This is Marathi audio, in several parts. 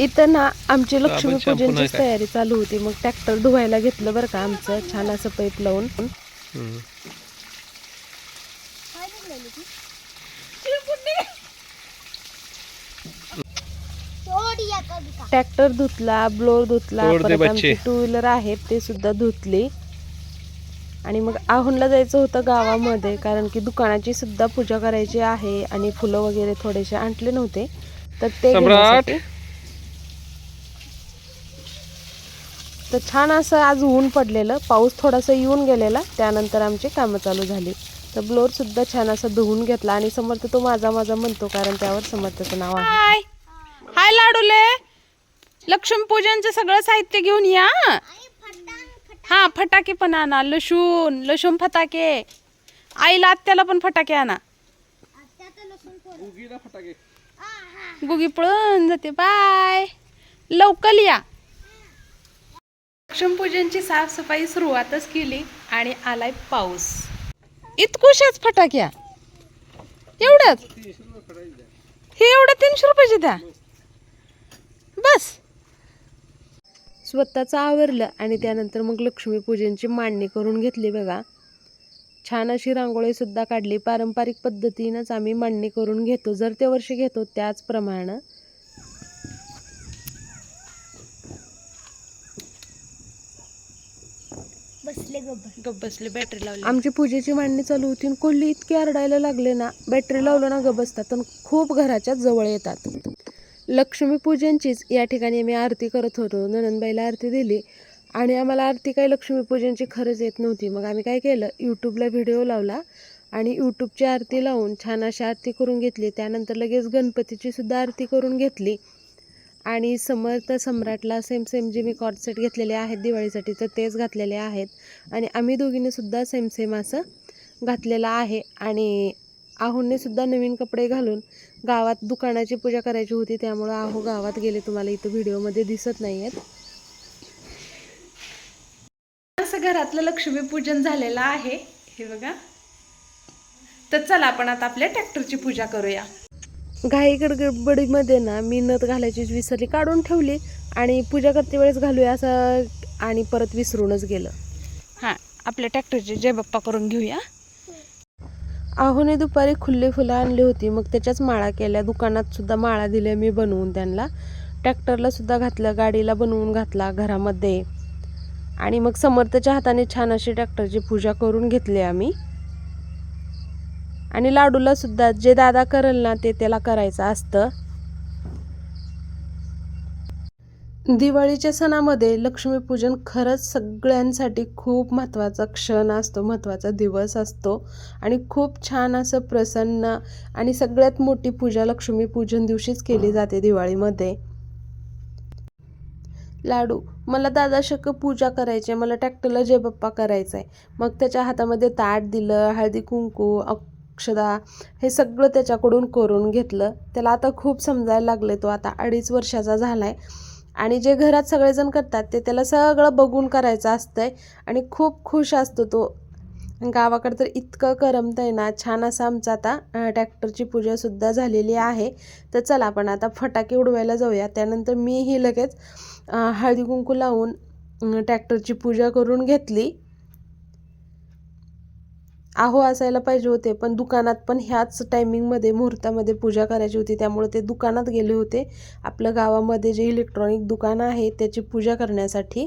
इथं ना आमची आपण लक्ष्मीपूजनची shampoo नाही काय? तयारी चालू होती मग ट्रॅक्टर धुवायला घेतलं बरं का आमचं छान असं पाईप लावून. ट्रॅक्टर धुतला ब्लोअर धुतला परत. आमची टू व्हीलर आहेत ते सुद्धा धुतली आणि मग आहुनला जायचं होतं गावामध्ये कारण की दुकानाची सुद्धा पूजा करायची आहे आणि फुलं वगैरे थोडेसे आणले नव्हते तर ते तर छान असं आज ऊन पडलेलं पाऊस थोडासा येऊन गेलेला त्यानंतर आमची कामं चालू झाली. तर ब्लोअर सुद्धा छान असं धुवून घेतला आणि समर्थ तो माझा माझा म्हणतो कारण त्यावर समर्थचं नाव आहे. हाय! हाय लाडूले! लक्ष्मीपूजनचं सगळं साहित्य घेऊन या हा? फटाके पण आणा लसूण लसूण फटाके. आईला आत्याला पण फटाके आणा. गुगी पळून जाते बाय. लवकर या. लक्ष्मीपूजनची साफसफाई सुरुवातच केली आणि आलाय पाऊस. इतकुशाच फटाक्या. एवढंच हे एवढं तीनशे रुपयाचे द्या. बस. स्वतःचं आवरलं आणि त्यानंतर मग लक्ष्मीपूजनची मांडणी करून घेतली बघा. छान अशी रांगोळी सुद्धा काढली. पारंपरिक पद्धतीनंच आम्ही मांडणी करून घेतो. जर ते वर्षी घेतो त्याचप्रमाणे. गप बसले बॅटरी लावली. आमची पूजेची मांडणी चालू होती आणि कोल्ही इतकी आरडायला लागले ना बॅटरी लावलं ना ग बसतात आणि खूप घराच्या जवळ येतात. लक्ष्मीपूजनचीच या ठिकाणी मी आरती करत होतो. ननंदबाईला आरती दिली आणि आम्हाला आरती काही लक्ष्मीपूजनची खरंच येत नव्हती. मग आम्ही काय केलं यूट्यूबला व्हिडिओ लावला आणि यूट्यूबची आरती लावून छान अशी आरती करून घेतली. त्यानंतर लगेच गणपतीची सुद्धा आरती करून घेतली. आणि समर्थ सम्राटला सेम सेम जे मी कॉर्डसेट घेतलेले आहेत दिवाळीसाठी तर तेच घातलेले आहेत. आणि आम्ही दोघींनीसुद्धा सेम सेम असं घातलेलं आहे. आणि आहोंनी सुद्धा नवीन कपडे घालून गावात दुकानाची पूजा करायची होती त्यामुळं आहो गावात गेले. तुम्हाला इथं व्हिडिओमध्ये दिसत नाही आहेत असं घरातलं लक्ष्मीपूजन झालेलं आहे. हे बघा. तर चला आपण आता आपल्या ट्रॅक्टरची पूजा करूया. घाई गडबडीमध्ये ना मी नथ घालायची विसरली काढून ठेवली आणि पूजा करते वेळेस घालूया असं आणि परत विसरूनच गेलं. हां आपल्या ट्रॅक्टरची जय बाप्पा करून घेऊया. आहोने दुपारी खुल्ली फुलं आणली होती मग त्याच्याच माळा केल्या. दुकानात सुद्धा माळा दिल्या मी बनवून त्यांना. ट्रॅक्टरला सुद्धा घातलं गाडीला बनवून घातला घरामध्ये. आणि मग समर्थच्या हाताने छान अशी ट्रॅक्टरची पूजा करून घेतली आम्ही. आणि लाडूला सुद्धा जे दादा करेल ना ते त्याला करायचं असतं. दिवाळीच्या सणामध्ये लक्ष्मीपूजन खरंच सगळ्यांसाठी खूप महत्त्वाचा क्षण असतो महत्त्वाचा दिवस असतो. आणि खूप छान असं प्रसन्न आणि सगळ्यात मोठी पूजा लक्ष्मीपूजन दिवशीच केली जाते दिवाळीमध्ये. लाडू मला दादा शक पूजा करायची आहे मला ट्रॅक्टरला जे बाप्पा करायचं आहे मग त्याच्या हातामध्ये ताट दिलं हळदी कुंकू अक्षदा हे सगळं त्याच्याकडून करून घेतलं. त्याला आता खूप समजायला लागले तो आता अडीच वर्षाचा झाला आहे आणि जे घरात सगळेजण करतात ते त्याला सगळं बघून करायचं असतं आहे आणि खूप खुश असतो तो. गावाकडे तर इतकं करमत आहे ना छान असं आमचं आता ट्रॅक्टरची पूजासुद्धा झालेली आहे. तर चला आपण आता फटाके उडवायला जाऊया. त्यानंतर मीही लगेच हळदी कुंकू लावून ट्रॅक्टरची पूजा करून घेतली. आहो असायला पाहिजे होते पण दुकानात पण ह्याच टायमिंगमध्ये मुहूर्तामध्ये पूजा करायची होती. त्यामुळे ते दुकानात गेले होते. आपल्या गावामध्ये जे इलेक्ट्रॉनिक दुकान आहे त्याची पूजा करण्यासाठी.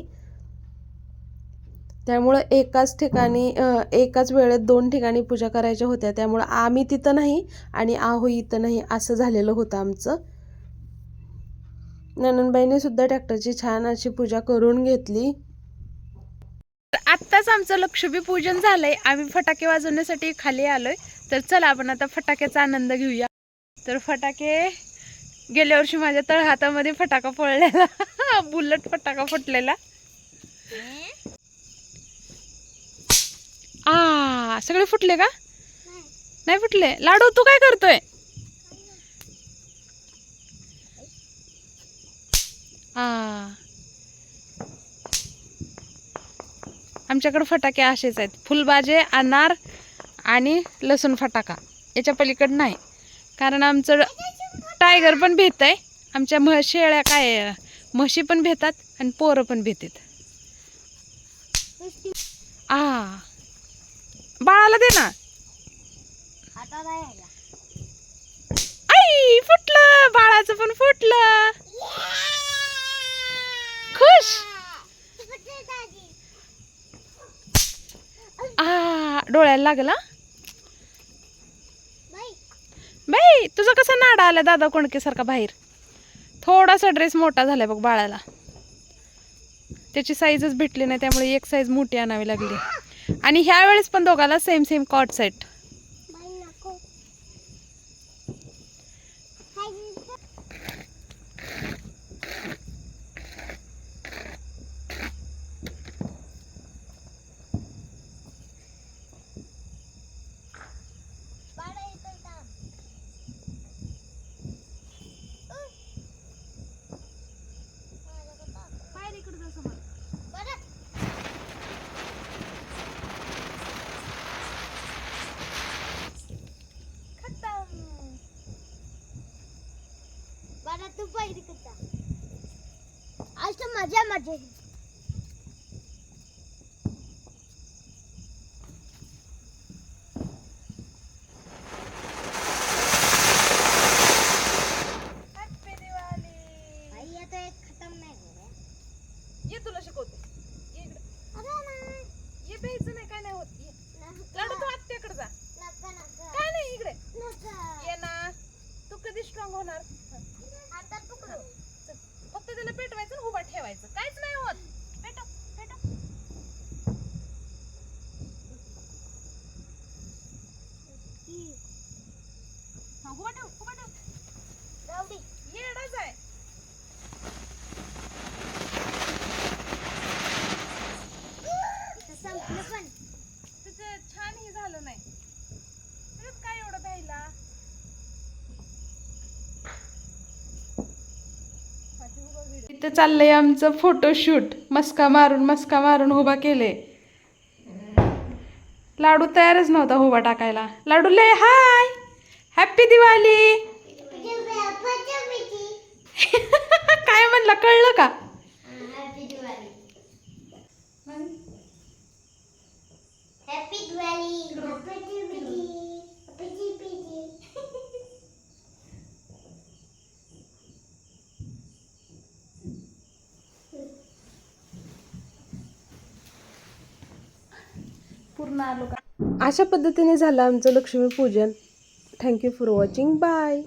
त्यामुळं एकाच ठिकाणी एकाच वेळेत दोन ठिकाणी पूजा करायच्या होत्या. त्यामुळं आम्ही तिथं नाही आणि आहो इथं नाही असं झालेलं होतं आमचं. ननंदबाईने सुद्धा ट्रॅक्टरची छान अशी पूजा करून घेतली. आत्ताच आमचं लक्ष्मी पूजन झालंय. आम्ही फटाके वाजवण्यासाठी खाली आलोय. तर चला आपण आता फटाक्याचा आनंद घेऊया. तर फटाके गेल्या वर्षी माझ्या तळहातामध्ये फटाका पडलेला बुलट फटाका फुटलेला. आ सगळे फुटले का? नाही फुटले. लाडू तू काय करतोय? आ. आमच्याकडे फटाके असेच आहेत. फुलबाजे अनार आणि लसूण फटाका. याच्या पलीकडं नाही. कारण आमचं टायगर पण भेत आहे आमच्या म्ह शेळ्या काय म्हशी पण भेतात आणि पोरं पण भेतात आ. बाळाला दे ना आई फुटलं बाळाचं पण फुटलं खुश डोळ्याला लागला बाई. तुझा कसा नाडा आला दादा कोणकेसारखा बाहेर? थोडासा ड्रेस मोठा झालाय बघ बाळाला. त्याची साईजच भेटली नाही त्यामुळे एक साईज मोठी आणावी लागली. आणि ह्या वेळेस पण दोघाला सेम सेम कॉट सेट तू पहिली करता आज तर मजा मजा आई आता एक खतम नाही करूया. ये तुला शिकवते ये इकडे अरे नाही. ये प्यायचं नाही काय नाही होत ये. लाडू तू आत्याकडे जा नका नका काय नाही इकडे नका ये ना तू कधी स्ट्रॉंग होणार आता पकडू चल. त्याला पेटवायचं आणि उभा ठेवायचं. काहीच नाही होत पेटव पेटव हा, उभा ठेव उभा ठेव जाऊ दे येडाच आहे इथं संपलं पण तिचं छान हे झालं नाही त्याच्यात काय एवढं प्यायला इथं चाललंय आमचं फोटोशूट मस्का मारून मस्का मारून उभा केले लाडू तयारच नव्हता उभा टाकायला. लाडू ले हाय! हॅपी दिवाळी काय म्हणला कळलं का happy Diwali happy Diwali happy Diwali happy Diwali पूर्ण आलो का? अशा पद्धतीने झालं आमचं Lakshmipujan. Thank you for watching bye